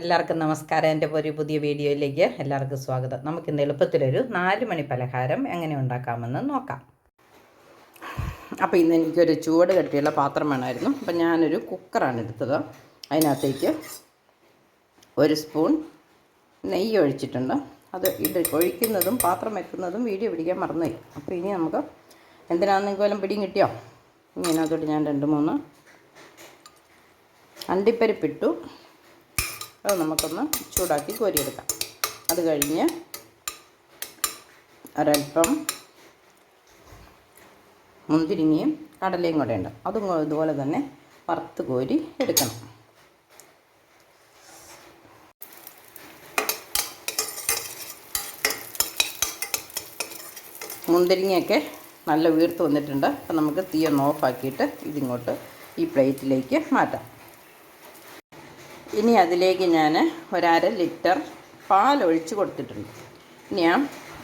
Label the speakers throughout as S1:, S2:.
S1: എല്ലാവർക്കും നമസ്കാരം. എന്റെ ഒരു പുതിയ വീഡിയോയിലേക്ക് എല്ലാവർക്കും സ്വാഗതം. നമുക്ക് ഇന്ന് എളുപ്പത്തിലൊരു നാല് മണി പലഹാരം എങ്ങനെ ഉണ്ടാക്കാമെന്ന് നോക്കാം. അപ്പോൾ ഇന്ന് എനിക്കൊരു ചൂട് കെട്ടിയുള്ള പാത്രം വേണമായിരുന്നു. അപ്പം ഞാനൊരു കുക്കറാണ് എടുത്തത്. അതിനകത്തേക്ക് ഒരു സ്പൂൺ നെയ്യ് ഒഴിച്ചിട്ടുണ്ട്. അത് ഇത് ഒഴിക്കുന്നതും പാത്രം വെക്കുന്നതും വീഡിയോ പിടിക്കാൻ മറന്നുപോയി. അപ്പോൾ ഇനി നമുക്ക് എന്തിനാണെന്നെങ്കിൽ വല്ലതും പിടിയും കിട്ടിയോ? ഇനി അതിനകത്തോട്ട് ഞാൻ രണ്ട് മൂന്ന് അണ്ടിപ്പരിപ്പിട്ടു. അത് നമുക്കൊന്ന് ചൂടാക്കി കോരിയെടുക്കാം. അത് കഴിഞ്ഞ് ഒരൽപ്പം മുന്തിരിങ്ങയും കടലയും കൂടെ ഉണ്ട്. അതും ഇതുപോലെ തന്നെ വറുത്ത് കോരി എടുക്കണം. മുന്തിരിങ്ങയൊക്കെ നല്ല വീർത്ത് വന്നിട്ടുണ്ട്. അപ്പം നമുക്ക് തീ ഒന്ന് ഓഫാക്കിയിട്ട് ഇതിങ്ങോട്ട് ഈ പ്ലേറ്റിലേക്ക് മാറ്റാം. ഇനി അതിലേക്ക് ഞാൻ ഒരര ലിറ്റർ പാൽ ഒഴിച്ച് കൊടുത്തിട്ടുണ്ട്. ഇനി ആ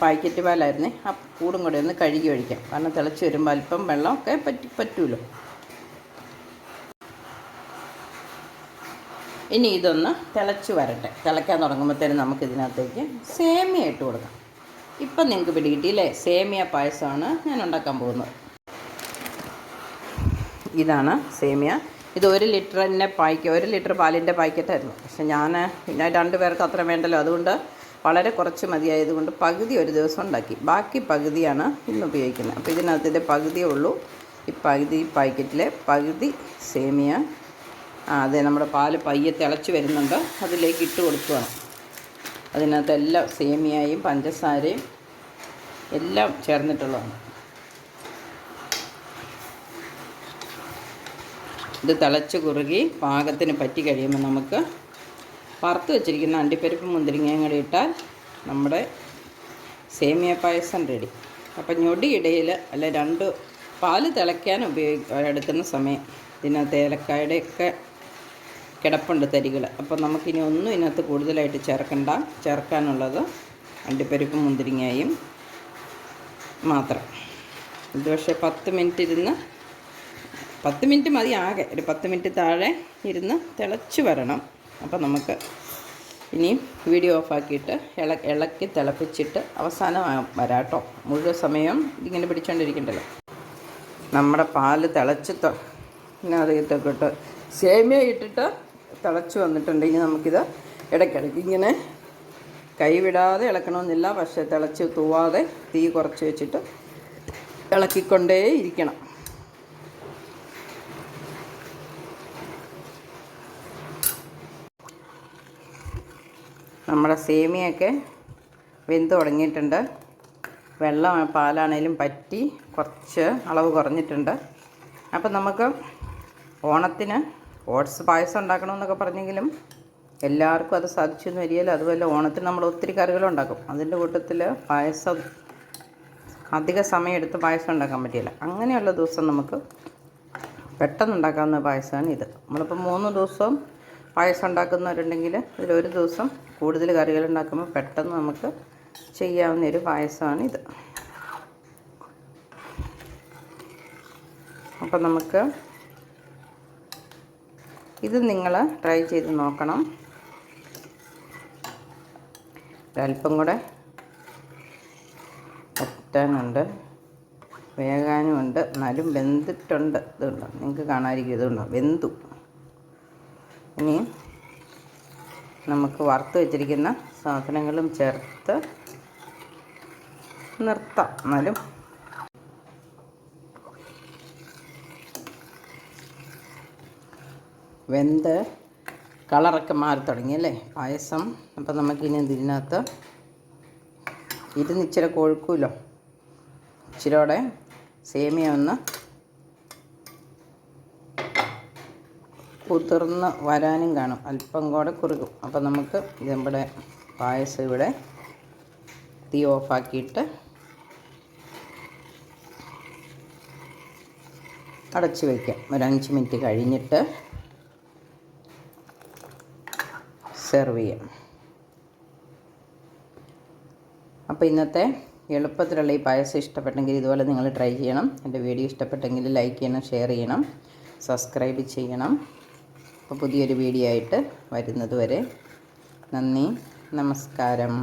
S1: പാക്കറ്റ് പാലായിരുന്നു ആ കൂടും കൂടെ ഒന്ന് കഴുകി ഒഴിക്കാം. കാരണം തിളച്ച് വരുമ്പോൾ അല്പം വെള്ളമൊക്കെ പറ്റി പറ്റുമല്ലോ ഇനി ഇതൊന്ന് തിളച്ച് വരട്ടെ. തിളയ്ക്കാൻ തുടങ്ങുമ്പോഴത്തേനും നമുക്ക് ഇതിനകത്തേക്ക് സേമിയ ഇട്ട് കൊടുക്കാം. ഇപ്പം നിങ്ങൾക്ക് പിടികിട്ടിയില്ലേ സേമിയ പായസമാണ് ഞാൻ ഉണ്ടാക്കാൻ പോകുന്നത്. ഇതാണ് സേമിയ. ഇത് ഒരു ലിറ്ററിന്റെ പായ്ക്ക് ഒരു ലിറ്റർ പാലിന്റെ പാക്കറ്റായിരുന്നു പക്ഷെ ഞാൻ പിന്നെ രണ്ട് പേർക്ക് അത്ര വേണ്ടല്ലോ. അതുകൊണ്ട് വളരെ കുറച്ച് മതിയായതുകൊണ്ട് പകുതി ഒരു ദിവസം ഉണ്ടാക്കി. ബാക്കി പകുതിയാണ് ഇന്ന് ഉപയോഗിക്കുന്നത്. അപ്പോൾ ഇതിനകത്തിന്റെ പകുതിയേ ഉള്ളൂ. ഈ പകുതി പാക്കറ്റിലെ പകുതി സേമിയ. അതെ നമ്മുടെ പാൽ പയ്യെ തിളച്ച് വരുന്നുണ്ട്. അതിലേക്ക് ഇട്ട് കൊടുക്കുകയാണ് അതിനകത്ത് എല്ലാം സേമിയയും പഞ്ചസാരയും എല്ലാം ചേർന്നിട്ടുള്ളതാണ്. ഇത് തിളച്ച് കുറുകി പാകത്തിന് പറ്റി കഴിയുമ്പോൾ നമുക്ക് വറുത്ത് വെച്ചിരിക്കുന്ന അണ്ടിപ്പരിപ്പ് മുന്തിരിങ്ങയും കൂടി ഇട്ടാൽ നമ്മുടെ സേമിയ പായസം റെഡി. അപ്പം ഞൊടിയിടയിൽ അല്ല രണ്ട് പാൽ തിളയ്ക്കാൻ ഉപയോഗി എടുക്കുന്ന സമയം. ഇതിനകത്ത് ഏലക്കായുടെയൊക്കെ കിടപ്പുണ്ട് തരികൾ അപ്പോൾ നമുക്കിനി ഒന്നും ഇതിനകത്ത് കൂടുതലായിട്ട് ചേർക്കണ്ട. ചേർക്കാനുള്ളത് അണ്ടിപ്പരിപ്പ് മുന്തിരിങ്ങയും മാത്രം. ഇത് പക്ഷേ പത്ത് മിനിറ്റ് ഇരുന്ന് പത്ത് മിനിറ്റ് മതി ആകെ. ഒരു പത്ത് മിനിറ്റ് താഴെ ഇരുന്ന് തിളച്ച് വരണം. അപ്പോൾ നമുക്ക് ഇനി വീഡിയോ ഓഫാക്കിയിട്ട് ഇള ഇളക്കി തിളപ്പിച്ചിട്ട് അവസാനം വരാട്ടോ. മുഴുവൻ സമയം ഇങ്ങനെ പിടിച്ചുകൊണ്ടിരിക്കണ്ടല്ലോ നമ്മുടെ പാൽ തിളച്ച് അതിട്ടൊക്കെ സേമിയ ഇട്ടിട്ട് തിളച്ച് വന്നിട്ടുണ്ട്. ഇനി നമുക്കിത് ഇടയ്ക്കിടയ്ക്ക് ഇങ്ങനെ കൈവിടാതെ ഇളക്കണമെന്നില്ല. പക്ഷേ തിളച്ച് തൂവാതെ തീ കുറച്ച് വെച്ചിട്ട് ഇളക്കിക്കൊണ്ടേ ഇരിക്കണം നമ്മുടെ സേമിയൊക്കെ വെന്ത് തുടങ്ങിയിട്ടുണ്ട്. വെള്ളം പാലാണേലും പറ്റി കുറച്ച് അളവ് കുറഞ്ഞിട്ടുണ്ട്. അപ്പം നമുക്ക് ഓണത്തിന് ഓട്സ് പായസം ഉണ്ടാക്കണമെന്നൊക്കെ പറഞ്ഞെങ്കിലും എല്ലാവർക്കും അത് സാധിച്ചു എന്ന് വരികയില്ല. അതുപോലെ ഓണത്തിന് നമ്മൾ ഒത്തിരി കറികളുണ്ടാക്കും അതിന്റെ കൂട്ടത്തിൽ പായസം അധിക സമയം എടുത്ത് പായസം ഉണ്ടാക്കാൻ പറ്റിയില്ല. അങ്ങനെയുള്ള ദിവസം നമുക്ക് പെട്ടെന്ന് ഉണ്ടാക്കാവുന്ന പായസമാണ് ഇത്. നമ്മളിപ്പോൾ മൂന്ന് ദിവസവും പായസം ഉണ്ടാക്കുന്നവരുണ്ടെങ്കിൽ ഇതിലൊരു ദിവസം കൂടുതൽ കറികൾ ഉണ്ടാക്കുമ്പോൾ പെട്ടെന്ന് നമുക്ക് ചെയ്യാവുന്ന ഒരു പായസമാണ് ഇത് അപ്പം നമുക്ക് ഇത് നിങ്ങൾ ട്രൈ ചെയ്ത് നോക്കണം. ഒരല്പം കൂടെ പറ്റാനുണ്ട് വേകാനുമുണ്ട്. എന്നാലും വെന്തിട്ടുണ്ട്. ഇതുണ്ടോ? നിങ്ങൾക്ക് കാണാതിരിക്കും. ഇതുണ്ടോ? വെന്തു. ഇനി നമുക്ക് വറുത്ത് വെച്ചിരിക്കുന്ന സാധനങ്ങളും ചേർത്ത് നിർത്താം. എന്നാലും വെന്ത് കളറൊക്കെ മാറി തുടങ്ങി അല്ലേ? പായസം. അപ്പം നമുക്കിനി ഇതിനകത്ത് ഇരുന്ന് കൊഴുക്കുമല്ലോ ഇച്ചിരിയോടെ സേമിയ ഒന്ന് കുതിർന്ന് വരാനും കാണും. അല്പം കൂടെ കുറുകും. അപ്പം നമുക്ക് നമ്മുടെ പായസം ഇവിടെ തീ ഓഫാക്കിയിട്ട് അടച്ച് വയ്ക്കാം ഒരു അഞ്ച് മിനിറ്റ് കഴിഞ്ഞിട്ട് സെർവ് ചെയ്യാം. അപ്പോൾ ഇന്നത്തെ എളുപ്പത്തിലുള്ള ഈ പായസം ഇഷ്ടപ്പെട്ടെങ്കിൽ ഇതുപോലെ നിങ്ങൾ ട്രൈ ചെയ്യണം. എന്റെ വീഡിയോ ഇഷ്ടപ്പെട്ടെങ്കിൽ ലൈക്ക് ചെയ്യണം ഷെയർ ചെയ്യണം സബ്സ്ക്രൈബ് ചെയ്യണം. അപ്പോൾ പുതിയൊരു വീഡിയോ ആയിട്ട് വരുന്നത് വരെ നന്ദി നമസ്കാരം.